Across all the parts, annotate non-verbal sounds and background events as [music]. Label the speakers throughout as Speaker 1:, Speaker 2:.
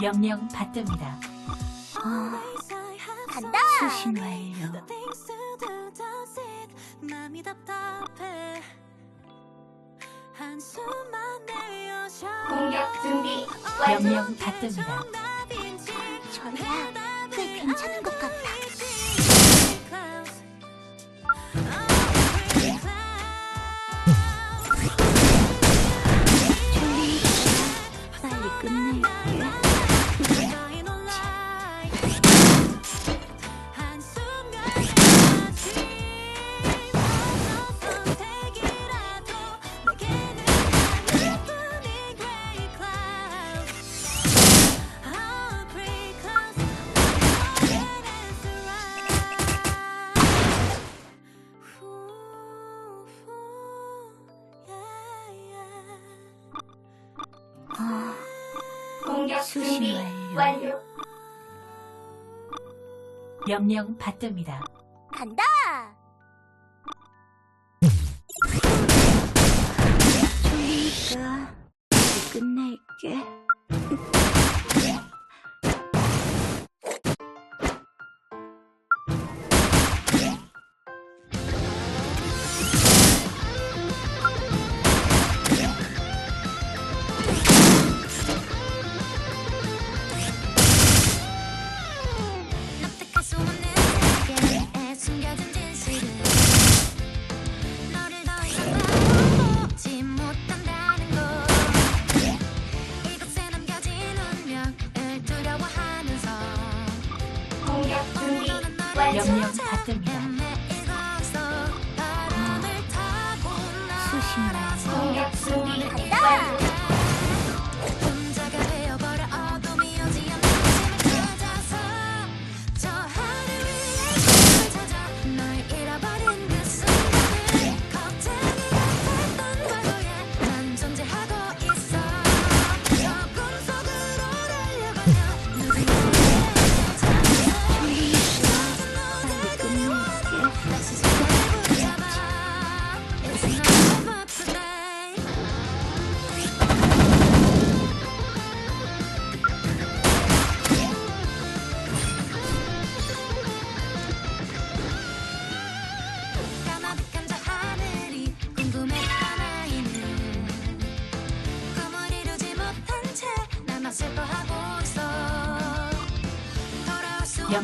Speaker 1: 명령 받듭니다.
Speaker 2: 간다.
Speaker 3: 수신 완료.
Speaker 2: 공격 준비
Speaker 1: 명령 받듭니다.
Speaker 3: 저야 꽤 괜찮은 것 같다. 준비 [laughs] 빨리 끝낼게.
Speaker 2: 공격
Speaker 3: 수신
Speaker 2: 준비
Speaker 3: 완료.
Speaker 2: 완료.
Speaker 1: 명령 받듭니다.
Speaker 2: 간다! 음.
Speaker 3: 졸리니까 끝낼게.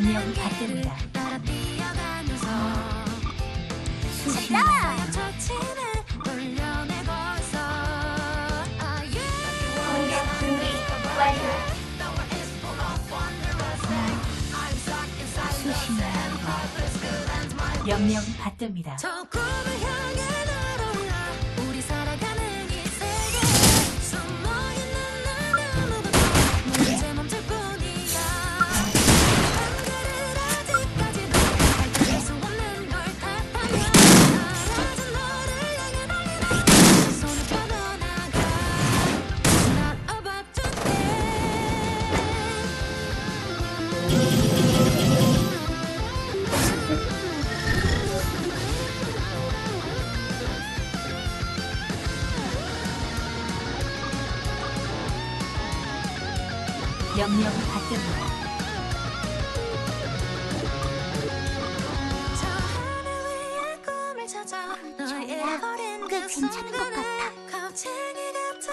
Speaker 4: 명령을
Speaker 1: 받듭니다.
Speaker 4: 수시로
Speaker 2: 공격 준비 완료.
Speaker 3: 수시로
Speaker 1: 명령 받듭니다.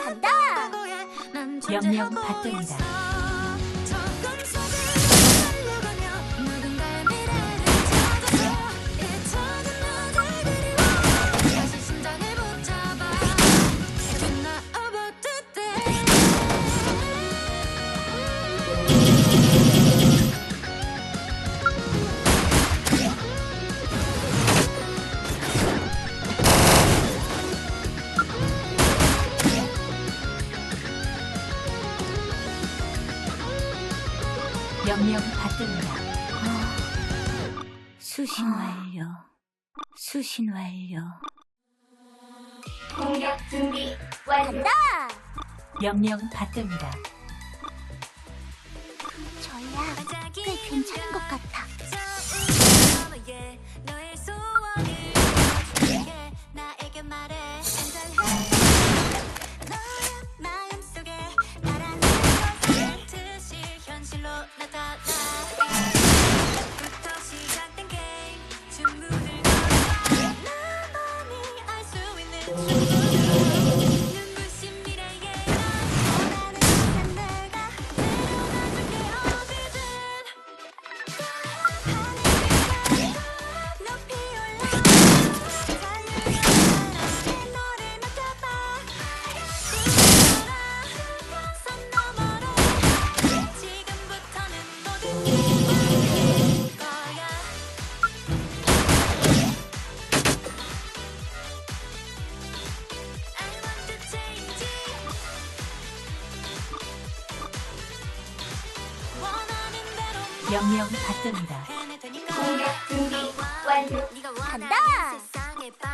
Speaker 2: 간다!
Speaker 1: 명령 받습니다. 명령 받습니다.
Speaker 3: 수신 완료. 수신 완료.
Speaker 2: 공격 준비 완료.
Speaker 1: 명령 받습니다.
Speaker 3: 전략 꽤 괜찮은 것 같아.
Speaker 4: 나에게 말해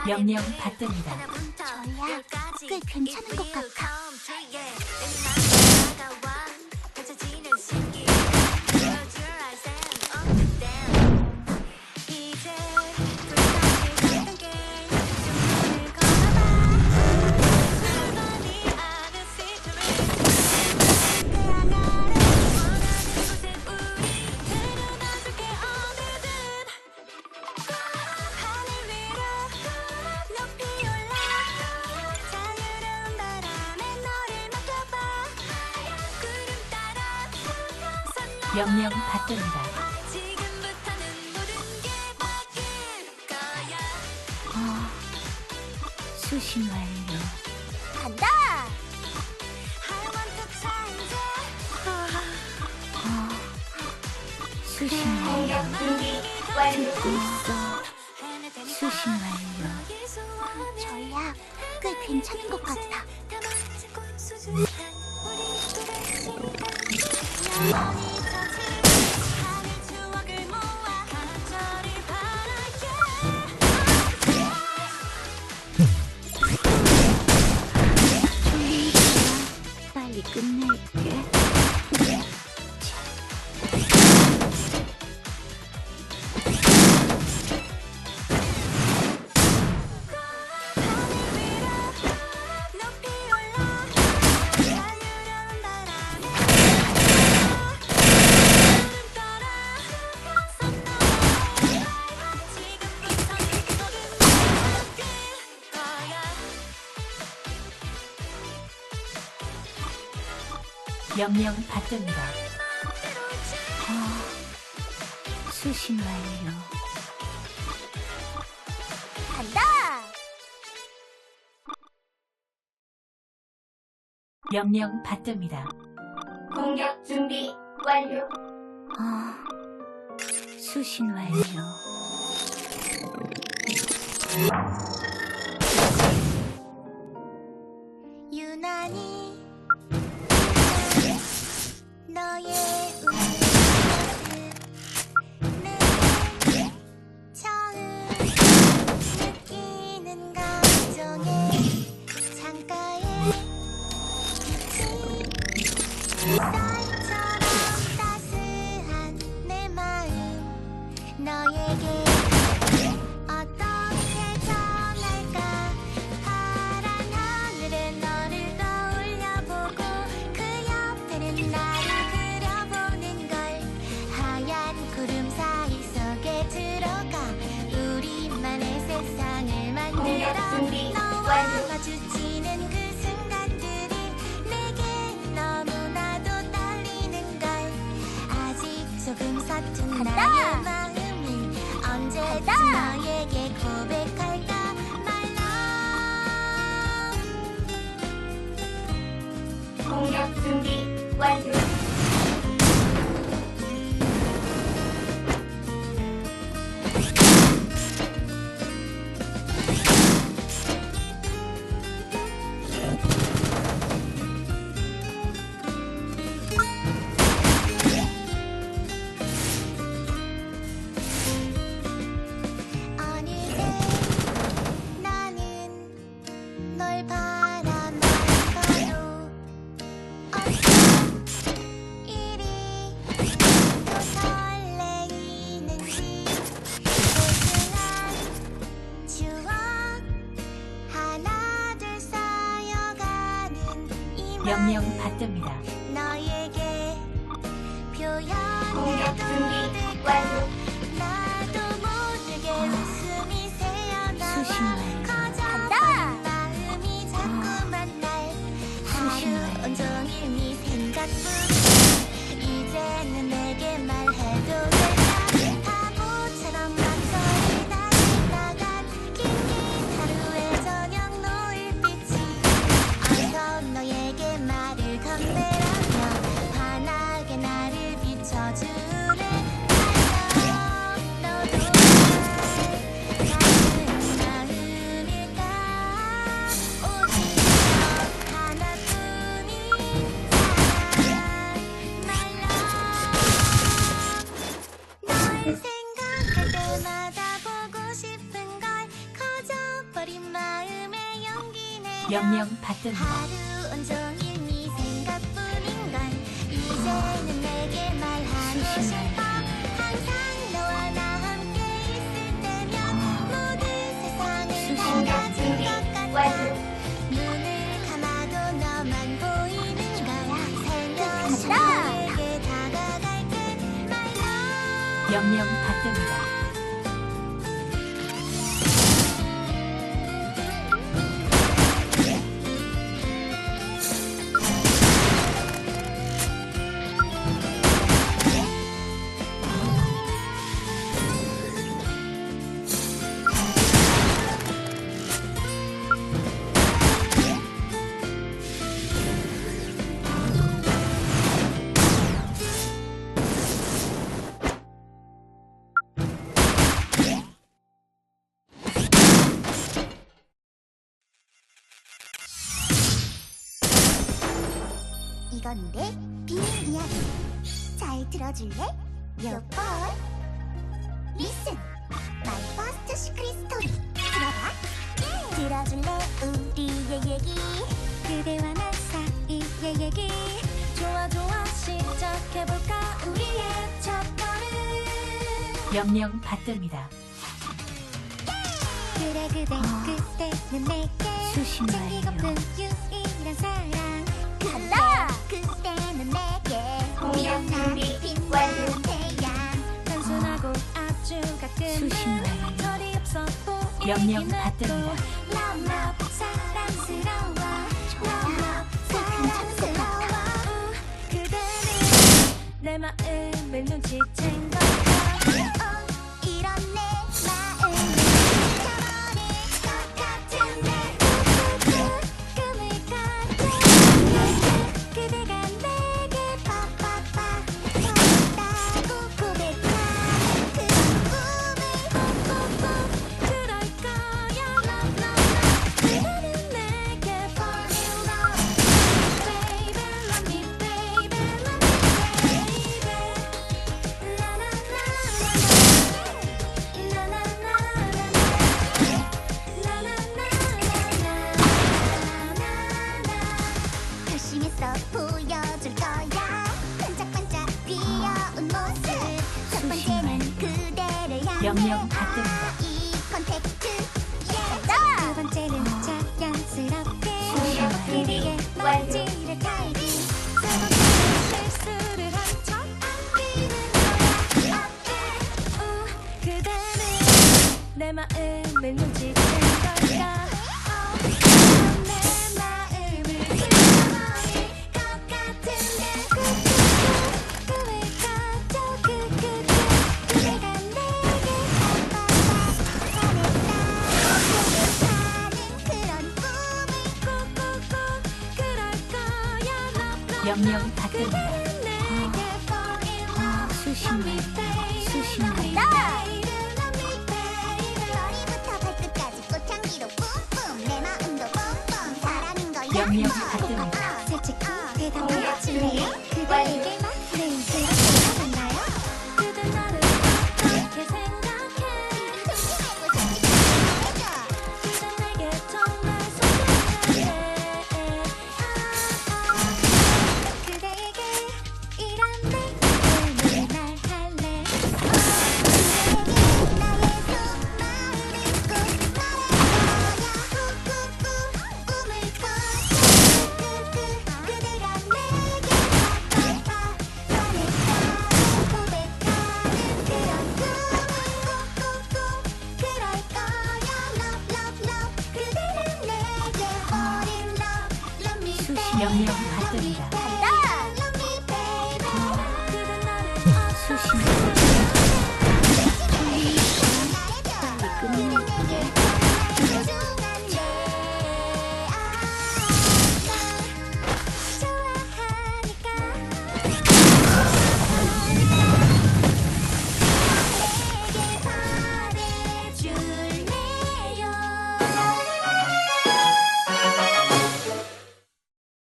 Speaker 1: 명령 받습니다.
Speaker 3: 저야 꽤 괜찮은 것 같아.
Speaker 1: 명령 받습니다.
Speaker 3: 어, 수신 완료. 간다! 어, 수신
Speaker 2: 네,
Speaker 3: 완료. 듣고 수신 완료. 전략 꽤 괜찮은 것 같아.
Speaker 4: 네.
Speaker 1: 명령 받습니다.
Speaker 3: 아, 수신 완료. 간다!
Speaker 1: 명령 받습니다.
Speaker 2: 공격 준비 완료.
Speaker 3: 아, 수신 완료.
Speaker 4: stop.
Speaker 1: 명령 받듭니다. 명령
Speaker 4: 받은
Speaker 1: 몇명 받습니다.
Speaker 4: 이건데 비밀 이야기. 잘 들어줄래? 요걸 리슨 마이 퍼스트 시크릿 스토리 들어봐. 들어줄래? 우리의 얘기. 그대와 나 사이의 얘기. 좋아 좋아 시작해볼까? 우리의 첫 걸음.
Speaker 1: 명령 받듭니다.
Speaker 4: 그래 그대 아, 그때는 내게
Speaker 3: 수신 완료
Speaker 4: 챙기고 유일한 사람
Speaker 1: 명령 받듭니다.
Speaker 4: 내 마음을 눈치챈 것 이런 내 내 마음을 무지 걸까
Speaker 1: 명령
Speaker 4: 다들 아,
Speaker 1: 수신님.